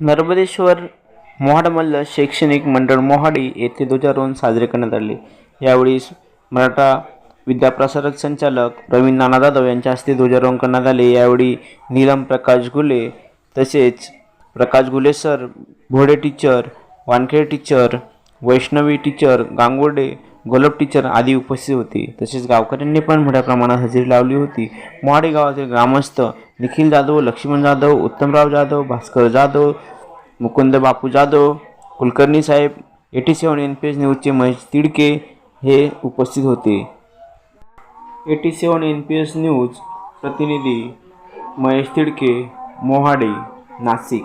नर्मदेश्वर मोहाडमल्ल शैक्षणिक मंडळ मोहाडी येथे ध्वजारोहण साजरे करण्यात आले. यावेळी मराठा विद्याप्रसारक संचालक प्रवीण नाना जाधव यांच्या हस्ते ध्वजारोहण करण्यात आले. यावेळी नीलम प्रकाश गुले तसेच Prakash Gule sir Bhode teacher Wankhede teacher Vaishnavi teacher Gangode Golab teacher आदी उपस्थित होते. तसेच गावकऱ्यांनी पण मोठ्या प्रमाणात हजेरी लावली होती. मोहाडी गावातील ग्रामस्थ निखिल जाधव लक्ष्मण जाधव उत्तमराव जाधव भास्कर जाधव मुकुंद बापू जाधव कुलकर्णी साहेब AT seven N P S न्यूजचे Mahesh Tidke हे उपस्थित होते. AT seven N P S news प्रतिनिधी Mahesh Tidke मोहाडे Nashik.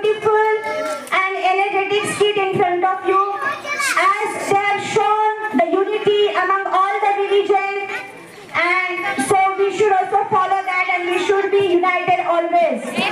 beautiful and energetic skit in front of you, as they have shown the unity among all the religions. And so we should also follow that, and we should be united always.